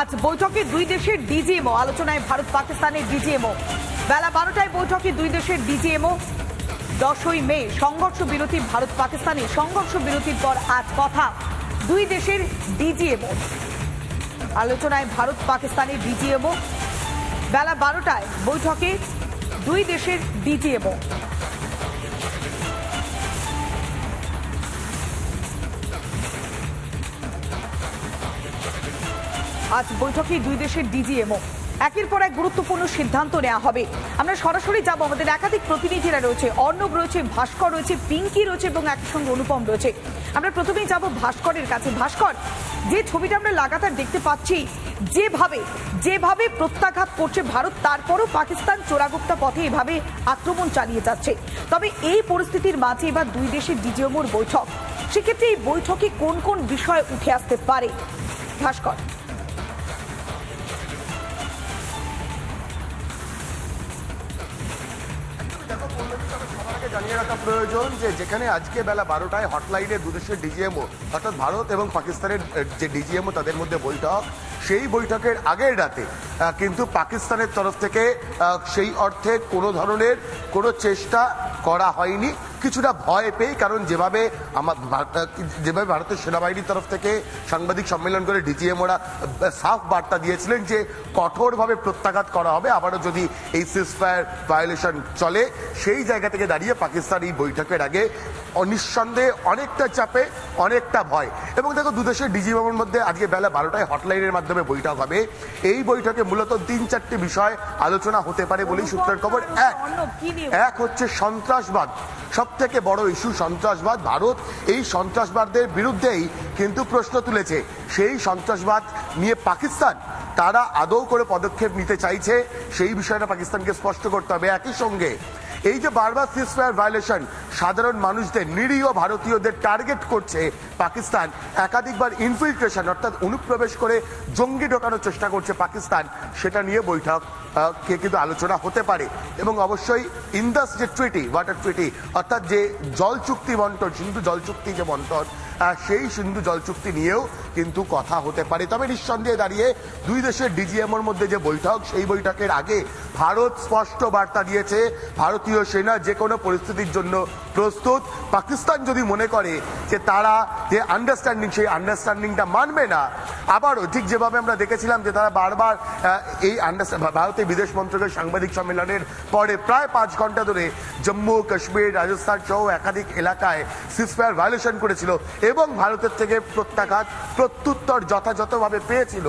আজ বৈঠকে দুই দেশের ডিজিএমও, আলোচনায় ভারত পাকিস্তানের ডিজিএমও। বেলা বারোটায় বৈঠকে দুই দেশের ডিজিএমও। দশই মে, সংঘর্ষ বিরতি, ভারত পাকিস্তানে সংঘর্ষ বিরতির পর আজ কথা। দুই দেশের ডিজিএমও। আলোচনায় ভারত পাকিস্তানের ডিজিএমও। বেলা বারোটায় বৈঠকে দুই দেশের ডিজিএমও। আজ বৈঠকে দুই দেশের ডিজিএমও। একের পর এক গুরুত্বপূর্ণ সিদ্ধান্ত নেওয়া হবে। আমরা সরাসরি যাব আমাদের একাধিক প্রতিনিধিরা রয়েছে। অর্ণব রয়েছে, ভাস্কর রয়েছে, পিঙ্কি রয়েছে এবং একই সঙ্গে অনুপম রয়েছে। আমরা প্রথমেই যাব ভাস্করের কাছে। ভাস্কর, যে ছবিটা আমরা লাগাতার দেখতে পাচ্ছি, যেভাবে যেভাবে প্রত্যাঘাত করছে ভারত, তারপরও পাকিস্তান চোরাগুপ্তা পথে এভাবে আক্রমণ চালিয়ে যাচ্ছে। তবে এই পরিস্থিতির মাঝে এবার দুই দেশের ডিজিএমওর বৈঠক। সেক্ষেত্রে এই বৈঠকে কোন কোন বিষয় উঠে আসতে পারে? ভাস্কর। আগে জানিয়ে রাখা প্রয়োজন যে যেখানে আজকে বেলা বারোটায় হটলাইনে দুদেশের ডিজিএমও, অর্থাৎ ভারত এবং পাকিস্তানের যে ডিজিএমও তাদের মধ্যে বৈঠক, সেই বৈঠকের আগের রাতে কিন্তু পাকিস্তানের তরফ থেকে সেই অর্থে কোনো ধরনের কোনো চেষ্টা করা হয়নি। কিছুটা ভয় পেয়ে কারণ যেভাবে আমার যেভাবে ভারতের সেনাবাহিনীর তরফ থেকে সাংবাদিক সম্মেলন করে ডিজিএমওরা সাফ বার্তা দিয়েছিলেন যে কঠোরভাবে প্রত্যাঘাত করা হবে। আবারও যদি এই সিসফায়ার ভায়োলেশন চলে সেই জায়গা থেকে দাঁড়িয়ে পাকিস্তান এই বৈঠকের আগে নিঃসন্দেহে অনেকটা চাপে অনেকটা ভয়। এবং দেখো দুদেশের ডিজিএমের মধ্যে আজকে বেলা বারোটায় হটলাইনের মাধ্যমে বৈঠক হবে। এই বৈঠকে মূলত তিন চারটি বিষয় আলোচনা হতে পারে বলেই সূত্রের খবর। এক? এক হচ্ছে সন্ত্রাসবাদ। সব থেকে বড় ইস্যু সন্ত্রাসবাদ ভারত। এই সন্ত্রাসবাদের বিরুদ্ধেই কিন্তু প্রশ্ন তুলেছে। সেই সন্ত্রাসবাদ নিয়ে পাকিস্তান তারা আদৌ করে পদক্ষেপ নিতে চাইছে, সেই বিষয়টা পাকিস্তানকে স্পষ্ট করতে হবে। একই সঙ্গে এই যে বারবার সিসফায়ার ভায়োলেশন সাধারণ মানুষদের, নিরীহ ভারতীয়দের টার্গেট করছে পাকিস্তান। একাধিকবার ইনফিল্ট্রেশন অর্থাৎ অনুপ্রবেশ করে জঙ্গি ঢোকানোর চেষ্টা করছে পাকিস্তান। সেটা নিয়ে বৈঠক। কে কিন্তু আলোচনা হতে পারে। এবং অবশ্যই ইন্দাস যে ট্রিটি ওয়াটার ট্রিটি অর্থাৎ যে জল চুক্তি বন্টন, সিন্ধু জল চুক্তি যে বন্টন সেই সিন্ধু জল চুক্তি নিয়েও কিন্তু কথা হতে পারে। তবে নিঃসন্দেহে দাঁড়িয়ে দুই দেশের ডিজিএমওর মধ্যে যে বৈঠক, সেই বৈঠকের আগে ভারত স্পষ্ট বার্তা দিয়েছে, ভারতীয় সেনা যে কোনো পরিস্থিতির জন্য প্রস্তুত। পাকিস্তান যদি মনে করে যে তারা যে আন্ডারস্ট্যান্ডিং সেই আন্ডারস্ট্যান্ডিংটা মানবে না, আবারও ঠিক যেভাবে আমরা দেখেছিলাম যে তারা বারবার এই আন্ডারস্ট্যান্ড ভারতের বিদেশ মন্ত্রকের সাংবাদিক সম্মেলনের পরে প্রায় পাঁচ ঘণ্টা ধরে জম্মু, কাশ্মীর, রাজস্থান সহ একাধিক এলাকায় সিসফায়ার ভায়োলেশন করেছিল এবং ভারতের থেকে প্রত্যাঘাত, প্রত্যুত্তর যথাযথভাবে পেয়েছিল।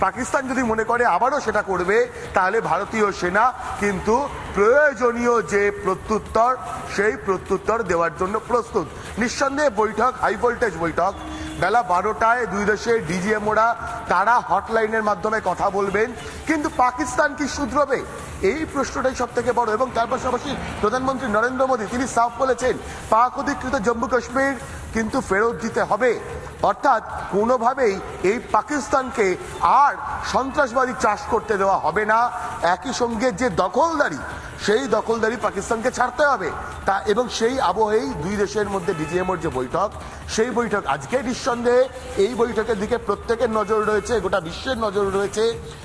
পাকিস্তান যদি মনে করে আবারও সেটা করবে, তাহলে ভারতীয় সেনা কিন্তু প্রয়োজনীয় যে প্রত্যুত্তর, সেই প্রত্যুত্তর দেওয়ার জন্য প্রস্তুত। নিঃসন্দেহে বৈঠক হাই ভোল্টেজ বৈঠক। বেলা বারোটায় দুই দেশের ডিজিএমওরা তারা হটলাইনের মাধ্যমে কথা বলবেন। কিন্তু পাকিস্তান কি শুধরবে? এই প্রশ্নটাই সব থেকে বড়। এবং তার পাশাপাশি প্রধানমন্ত্রী নরেন্দ্র মোদী, তিনি সাফ বলেছেন, পাক অধিকৃত জম্মু কাশ্মীর কিন্তু ফেরত দিতে হবে। অর্থাৎ কোনোভাবেই এই পাকিস্তানকে আর সন্ত্রাসবাদী চাষ করতে দেওয়া হবে না। একই সঙ্গে যে দখলদারি সেই দখলদারি পাকিস্তানকে ছাড়তে হবে। তা এবং সেই আবহেই দুই দেশের মধ্যে ডিজিএমওর যে বৈঠক সেই বৈঠক আজকে নিঃসন্দেহে এই বৈঠকের দিকে প্রত্যেকের নজর রয়েছে গোটা বিশ্বের নজর রয়েছে।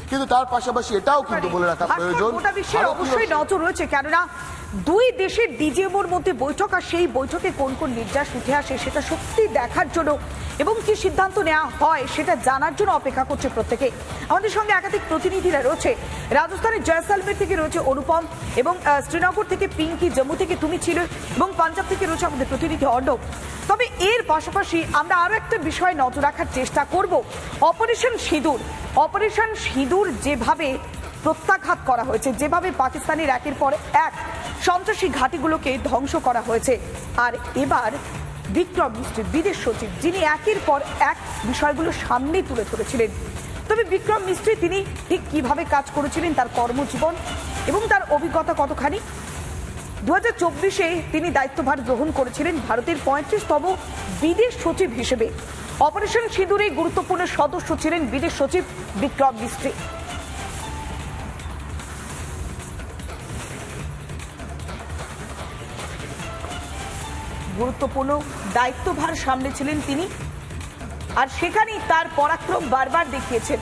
কিন্তু তার পাশাপাশি এটাও কিন্তু বলে রাখা প্রয়োজন। ভারতীয় অবশ্যই নজর রয়েছে কেননা দুই দেশের ডিজিএমওর মধ্যে বৈঠক, আর সেই বৈঠকে কোন কোন নির্যাস উঠে আসে সেটা সত্যি দেখার জন্য এবং কি সিদ্ধান্ত নেওয়া হয় সেটা জানার জন্য অপেক্ষা করছে প্রত্যেকে। আমাদের সঙ্গে একাধিক প্রতিনিধিরা রয়েছে। রাজস্থানের জয়সালমের থেকে রয়েছে অনুপম এবং শ্রীনগর থেকে পিঙ্কি জম্মু থেকে তুমি ছিল এবং পাঞ্জাব থেকে রয়েছে আমাদের প্রতিনিধি অর্ণব। তবে এর পাশাপাশি আমরা আরও একটা বিষয়ে নজর রাখার চেষ্টা করব। অপারেশন সিঁদুর। অপারেশন সিঁদুর যেভাবে প্রত্যাঘাত করা হয়েছে, যেভাবে পাকিস্তানের একের পর এক সন্ত্রাসী ঘাঁটিগুলোকে ধ্বংস করা হয়েছে। আর এবার বিক্রম মিস্ত্রি বিদেশ সচিব, যিনি একের পর এক বিষয়গুলো সামনে তুলে ধরেছিলেন। তবে বিক্রম মিস্ত্রি তিনি ঠিক কীভাবে কাজ করেছিলেন, তার কর্মজীবন এবং তার অভিজ্ঞতা কতখানি? দু হাজার চব্বিশে তিনি দায়িত্বভার গ্রহণ করেছিলেন ভারতের পঁয়ত্রিশতম বিদেশ সচিব হিসেবে। অপারেশন সিঁদুরে গুরুত্বপূর্ণ সদস্য ছিলেন বিদেশ সচিব বিক্রম মিস্ত্রি। গুরুত্বপূর্ণ দায়িত্বভার সামলেছিলেন তিনি। আর সেখানেই তার পরাক্রম বারবার দেখিয়েছেন।